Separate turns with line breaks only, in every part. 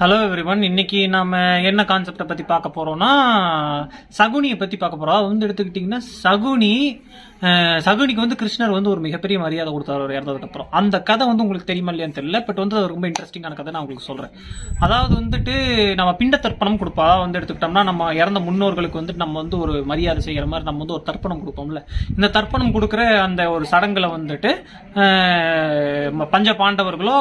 Hello everyone இன்னைக்கு நாம என்ன கான்செப்டை பத்தி பார்க்க போறோம்னா சகுனியை பத்தி பார்க்க போறோம். அது வந்து எடுத்துக்கிட்டிங்கன்னா சகுனி சகுனிக்கு வந்து கிருஷ்ணர் வந்து ஒரு மிகப்பெரிய மரியாதை கொடுத்தாரு அவர் இறந்ததுக்கு அப்புறம் அந்த கதை வந்து உங்களுக்கு தெரியுமா இல்லையான்னு தெரியல பட் வந்து அது ரொம்ப இன்ட்ரெஸ்டிங்கான கதை நான் உங்களுக்கு சொல்றேன். அதாவது வந்துட்டு நம்ம பிண்ட தர்ப்பணம் கொடுப்பா வந்து எடுத்துக்கிட்டோம்னா நம்ம இறந்த முன்னோர்களுக்கு வந்துட்டு நம்ம வந்து ஒரு மரியாதை செய்யற மாதிரி நம்ம வந்து ஒரு தர்ப்பணம் கொடுப்போம்ல. இந்த தர்ப்பணம் கொடுக்குற அந்த ஒரு சடங்குல வந்துட்டு ம- பஞ்ச பாண்டவர்களோ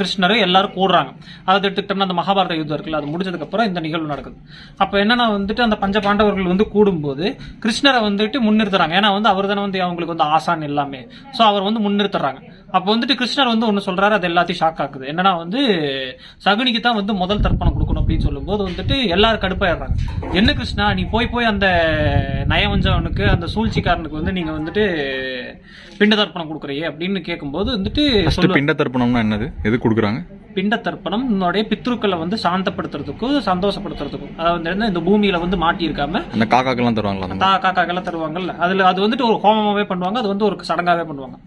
கிருஷ்ணரோ எல்லாரும் கூடுறாங்க. அது எடுத்துக்கிட்டோம்னா அந்த மகாபாரத யுத்தம் இருக்குல்ல அது முடிஞ்சதுக்கப்புறம் இந்த நிகழ்வு நடக்குது. அப்போ என்னன்னா வந்துட்டு அந்த பஞ்ச பாண்டவர்கள் வந்து கூடும்போது கிருஷ்ணரை வந்துட்டு முன்னிறுத்துறாங்க. ஏன்னா வந்து அவர் தானே வந்து அவங்களுக்கு வந்து ஆசான் எல்லாமே. ஸோ அவர் வந்து முன்னிறுத்துறாங்க. அப்போ வந்துட்டு கிருஷ்ணர் வந்து ஒன்று சொல்கிறாரு அது எல்லாத்தையும் ஷாக் ஆக்குது. என்னன்னா வந்து சகுனிக்கு தான் வந்து முதல் தர்ப்பணம் கொடுக்கணும். அப்படின்னு சொல்லும்போது வந்துட்டு எல்லாரும் கடுப்பாயிடுறாங்க. என்ன கிருஷ்ணா நீ போய் போய் அந்த நயவஞ்சவனுக்கு அந்த சூழ்ச்சிக்காரனுக்கு வந்து நீங்க வந்துட்டு பிண்ட தர்ப்பணம் கொடுக்குறியே அப்படின்னு கேட்கும்போது வந்துட்டு
பிண்ட தர்ப்பணம்னா என்னது? எது கொடுக்குறாங்க?
பிண்ட தர்ப்பணம் உன்னுடைய பித்ருக்களை வந்து சாந்தப்படுத்துறதுக்கும் சந்தோஷப்படுத்துறதுக்கும். அதாவது வந்து இந்த பூமியில வந்து மாட்டியிருக்காம
அந்த காக்காக்கெல்லாம் தருவாங்களா
காக்காக்கெல்லாம் தருவாங்கல்ல. அதுல அது வந்துட்டு ஒரு ஹோமமாவே பண்ணுவாங்க அது வந்து ஒரு சடங்காவே பண்ணுவாங்க.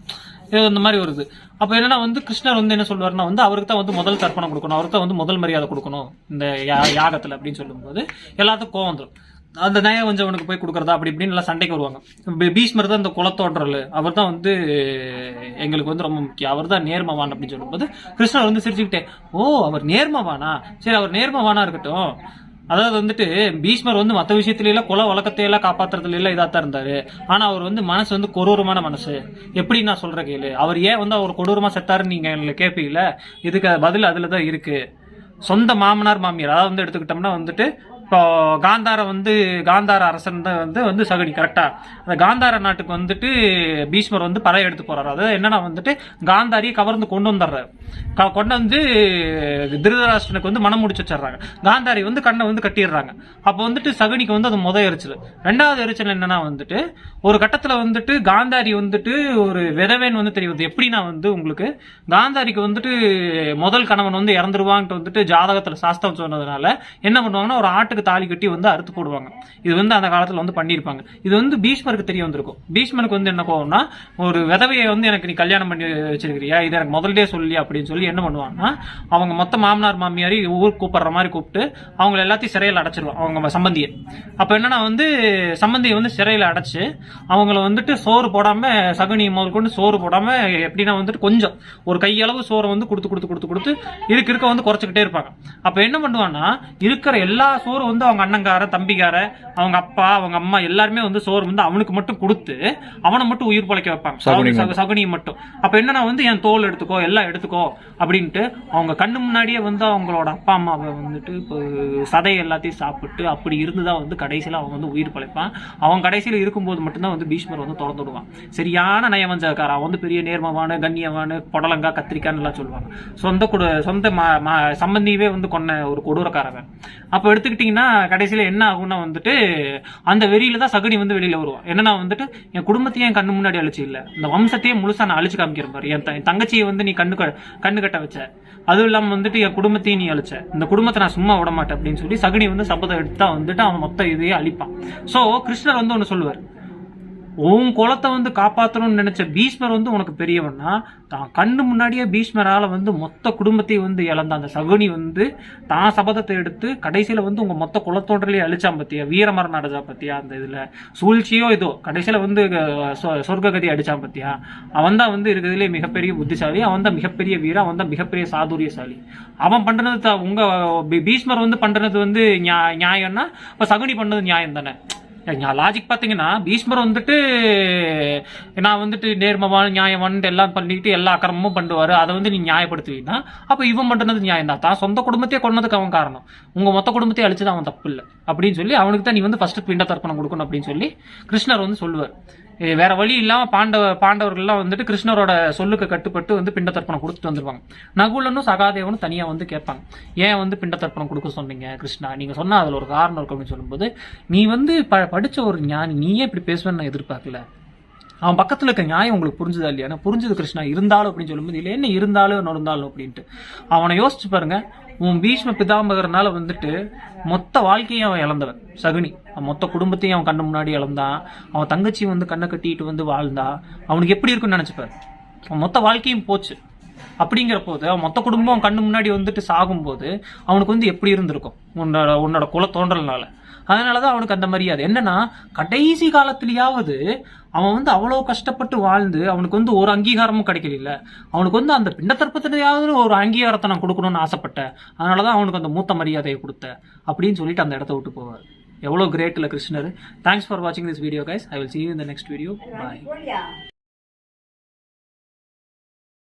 இந்த மாதிரி வருது. அப்போ என்னன்னா வந்து கிருஷ்ணர் வந்து என்ன சொல்வார்னா வந்து அவருக்கு தான் வந்து முதல் தர்ப்பணம் கொடுக்கணும். அவருக்கு தான் வந்து முதல் மரியாதை கொடுக்கணும் இந்த யா- அப்படின்னு சொல்லும்போது. எல்லாத்துக்கும் கோவம் வந்துடும் அந்த நய வஞ்சவனுக்கு போய் கொடுக்குறதா அப்படி இப்படின்னு எல்லாம் சண்டைக்கு வருவாங்க. பீஷ்மர் தான் இந்த குலத்தோன்றல் அவர் தான் வந்து எங்களுக்கு வந்து ரொம்ப முக்கியம். அவர் தான் நேர்மவான் அப்படின்னு சொல்லும்போது கிருஷ்ணர் வந்து சிரிச்சுக்கிட்டே ஓ அவர் நேர்மவானா? சரி அவர் நேர்மவானா இருக்கட்டும். அதாவது வந்துட்டு பீஷ்மர் வந்து மற்ற விஷயத்துல எல்லாம் குல வழக்கத்தை எல்லாம் காப்பாத்துறதுல எல்லாம் இதா தான் இருந்தாரு. ஆனா அவர் வந்து மனசு வந்து கொடூரமான மனசு. எப்படி நான் சொல்ற கேளு. அவர் ஏன் வந்து அவர் கொடூரமா செத்தாருன்னு நீங்க எங்களை கேட்பீங்கல்ல இதுக்கு பதில் அதில் தான் இருக்கு. சொந்த மாமனார் மாமியார் அதாவது வந்து எடுத்துக்கிட்டோம்னா வந்துட்டு இப்போ காந்தார வந்து காந்தார அரசன் தான் வந்து வந்து சகுனி கரெக்டா அந்த காந்தார நாட்டுக்கு வந்துட்டு பீஷ்மர் வந்து பறை எடுத்து போறாரு. அதாவது என்னன்னா வந்துட்டு காந்தாரியை கவர்ந்து கொண்டு வந்துடுறாரு. கொண்டு வந்து திருதராஷ்டனுக்கு வந்து மனம் முடிச்சு வச்சிடுறாங்க. காந்தாரி வந்து கண்ணை வந்து கட்டிடுறாங்க. அப்போ வந்துட்டு சகுனிக்கு வந்து அது முத எரிச்சல். ரெண்டாவது எரிச்சல் என்னன்னா வந்துட்டு ஒரு கட்டத்தில் வந்துட்டு காந்தாரி வந்துட்டு ஒரு விதவேன் வந்து தெரியுது. எப்படின்னா வந்து உங்களுக்கு காந்தாரிக்கு வந்துட்டு முதல் கணவன் வந்து இறந்துருவான்ட்டு வந்துட்டு ஜாதகத்தில் சாஸ்திரம் சொன்னதுனால என்ன பண்ணுவாங்கன்னா ஒரு ஆட்டுக்கு தாலி கட்டி வந்து அறுத்து போடுவாங்க. இது வந்து அந்த காலத்தில் வந்து பண்ணியிருப்பாங்க. இது வந்து பீஷ்மருக்கு தெரிய வந்திருக்கும். பீஷ்மருக்கு வந்து என்ன கோவம்னா ஒரு விதவையை வந்து எனக்கு நீ கல்யாணம் பண்ணி வச்சிருக்கிறியா? இது எனக்கு முதல்லே சொல்லி அப்படின்னு சொல்லி என்ன பண்ணுவாங்கன்னா அவங்க மொத்த மாமனார் மாமியாரி ஊருக்கு கூப்பிடுற மாதிரி கூப்பிட்டு அவங்க எல்லாத்தையும் சிறையில் அடைச்சிருவாங்க அவங்க சம்பந்தியை. அப்ப என்னன்னா வந்து சம்பந்தியை வந்து சிறையில் அடைச்சு அவங்கள வந்துட்டு சோறு போடாம சகுனி முதல் கொண்டு சோறு போடாம எப்படின்னா வந்துட்டு கொஞ்சம் ஒரு கையளவு சோறை வந்து கொடுத்து கொடுத்து கொடுத்து கொடுத்து இருக்க இருக்க வந்து குறைச்சிக்கிட்டே இருப்பாங்க. அப்ப என்ன பண்ணுவான்னா இருக்கிற எல்லா சோறும் வந்து அவங்க அண்ணங்கார தம்பிக்கார அவங்க அப்பா அவங்க அம்மா எல்லாருமே வந்து சோறு வந்து அவனுக்கு மட்டும் கொடுத்து அவனை மட்டும் உயிர் பழைக்க வைப்பாங்க. சகுனியை மட்டும். அப்ப என்னன்னா வந்து என் தோல் எடுத்துக்கோ எல்லாம் எடுத்துக்கோ அப்படின்ட்டு அவங்க கண்ணு முன்னாடியே வந்து அவங்களோட அப்பா அம்மாவை வந்துட்டு இப்போ சதை எல்லாத்தையும் சாப்பிட்டு அப்படி இருந்து தான் வந்து கடைசியில் அவன் வந்து உயிர் பழைப்பான். அவன் கடைசியில் இருக்கும்போது மட்டும்தான் வந்து பீஷ்மர் வந்து திறந்து விடுவான். சரியான நயவஞ்சக்கார அவன் வந்து பெரிய நேர்மவான கண்ணியவான புடலங்கா கத்திரிக்கான்னு எல்லாம் சொல்லுவாங்க. சொந்த கொடு சொந்த சம்பந்தியவே வந்து கொன்ன ஒரு கொடூரக்காரவன் அப்போ எடுத்துக்கிட்டிங்கன்னா கடைசியில் என்ன ஆகும்னா வந்துட்டு அந்த வெறியில தான் சகுனி வந்து வெளியில் வருவான் என்னன்னா வந்துட்டு என் குடும்பத்தையும் என் கண்ணு முன்னாடி அழிச்சு இல்லை. இந்த வம்சத்தையே முழுசாக நான் அழிச்சு காமிக்கிறேன் பாரு. என் என் தங்கச்சியை வந்து நீ கண்ணு கண்ணு கட்ட வச்ச. அதுவும் இல்லாமல் வந்துட்டு என் குடும்பத்தையும் நீ அழிச்ச. இந்த குடும்பத்தை நான் சும்மா விட மாட்டேன் அப்படின்னு சொல்லி சகுனி வந்து சபதம் எடுத்தா வந்துட்டு அவன் மொத்த இதையே அழிப்பான். ஸோ கிருஷ்ணர் வந்து ஒன்று சொல்லுவார். உன் குலத்தை வந்து காப்பாற்றணும்னு நினச்ச பீஷ்மர் வந்து உனக்கு பெரியவன்னா தான் கண்ணு முன்னாடியே பீஷ்மரால் வந்து மொத்த குடும்பத்தையும் வந்து இழந்த அந்த சகுனி வந்து தான் சபதத்தை எடுத்து கடைசியில் வந்து உங்கள் மொத்த குலத்தோன்றலையே அழிச்சான் பற்றியா வீரமரன் அடைச்சா பற்றியா அந்த இதில்? சூழ்ச்சியோ இதோ கடைசியில் வந்து சொ- சொர்க்ககதி அடித்தான் பற்றியா அவன் தான் வந்து இருக்கிறதுலே மிகப்பெரிய புத்திசாலி அவன் தான் மிகப்பெரிய வீரன் அவன் தான் மிகப்பெரிய சாதுரியசாலி. அவன் பண்ணுறது உங்கள் பீஷ்மர் வந்து பண்ணுறது வந்து நியாயம்னா இப்போ சகுனி பண்ணது நியாயம் தானே லாஜிக் பார்த்தீங்கன்னா பீஷ்மர் வந்துட்டு நான் வந்துட்டு நேர்மவான் நியாயவான் எல்லாம் பண்ணிக்கிட்டு எல்லா அக்கிரமும் பண்ணுவார். அதை வந்து நீ நியாயப்படுத்துவீங்கன்னா அப்போ இவன் பண்ணுறது நியாயம் தான் தான் சொந்த குடும்பத்தையே கொன்னதுக்கு அவன் காரணம். உங்கள் மொத்த குடும்பத்தையே அழிச்சது அவன் தப்பு இல்லை. அப்படின்னு சொல்லி அவனுக்கு தான் நீ வந்து ஃபஸ்ட்டு பிண்ட தர்ப்பணம் கொடுக்கணும் அப்படின்னு சொல்லி கிருஷ்ணர் வந்து சொல்லுவார். வேற வழி இல்லாம பாண்டவ பாண்டவர்கள்லாம் வந்துட்டு கிருஷ்ணரோட சொல்லுக்கு கட்டுப்பட்டு வந்து பிண்ட தர்ப்பணம் கொடுத்துட்டு வந்துருவாங்க. நகுலனும் சகாதேவனும் தனியா வந்து கேட்பாங்க. ஏன் வந்து பிண்ட தர்ப்பணம் கொடுக்க சொன்னீங்க கிருஷ்ணா? நீங்க சொன்னால் அதுல ஒரு காரணம் இருக்கும் அப்படின்னு சொல்லும்போது நீ வந்து ப படிச்ச ஒரு ஞானி நீயே இப்படி பேசுவேன்னு நான் எதிர்பார்க்கல. அவன் பக்கத்தில் இருக்க நியாயம் உங்களுக்கு புரிஞ்சுதா இல்லையா புரிஞ்சது கிருஷ்ணா. இருந்தாலும் அப்படின்னு சொல்லும்போது இல்லை என்ன இருந்தாலும் நடந்தாலும் அப்படின்ட்டு. அவனை யோசிச்சு பாருங்க உன் பீஷ்ம பிதாம்பகர்னால வந்துட்டு மொத்த வாழ்க்கையும் அவன் இழந்தவன் சகுனி. அவன் மொத்த குடும்பத்தையும் அவன் கண்ணு முன்னாடி இழந்தான். அவன் தங்கச்சி வந்து கண்ணை கட்டிட்டு வந்து வாழ்ந்தா. அவனுக்கு எப்படி இருக்குன்னு நினைச்சுப்பாரு? அவன் மொத்த வாழ்க்கையும் போச்சு. அப்படிங்கிற போது அவன் மொத்த குடும்பம் கண்ணு முன்னாடி வந்துட்டு சாகும்போது அவனுக்கு வந்து எப்படி இருந்திருக்கும்? உன்னோட உன்னோட குல தோன்றல்னால. அதனால தான் அவனுக்கு அந்த மரியாதை. என்னன்னா கடைசி காலத்துலயாவது அவன் வந்து அவ்வளோ கஷ்டப்பட்டு வாழ்ந்து அவனுக்கு வந்து ஒரு அங்கீகாரமும் கிடைக்கல அவனுக்கு வந்து அந்த பிண்டத்தற்பத்திலையாவது ஒரு அங்கீகாரத்தை நான் கொடுக்கணும்னு ஆசைப்பட்டேன். அதனால தான் அவனுக்கு அந்த மூத்த மரியாதையை கொடுத்தேன். அப்படின்னு சொல்லிட்டு அந்த இடத்த விட்டு போவார். எவ்வளோ கிரேட்டில் கிருஷ்ணர். தேங்க்ஸ் ஃபார் வாட்சிங் this video guys I will see you in the next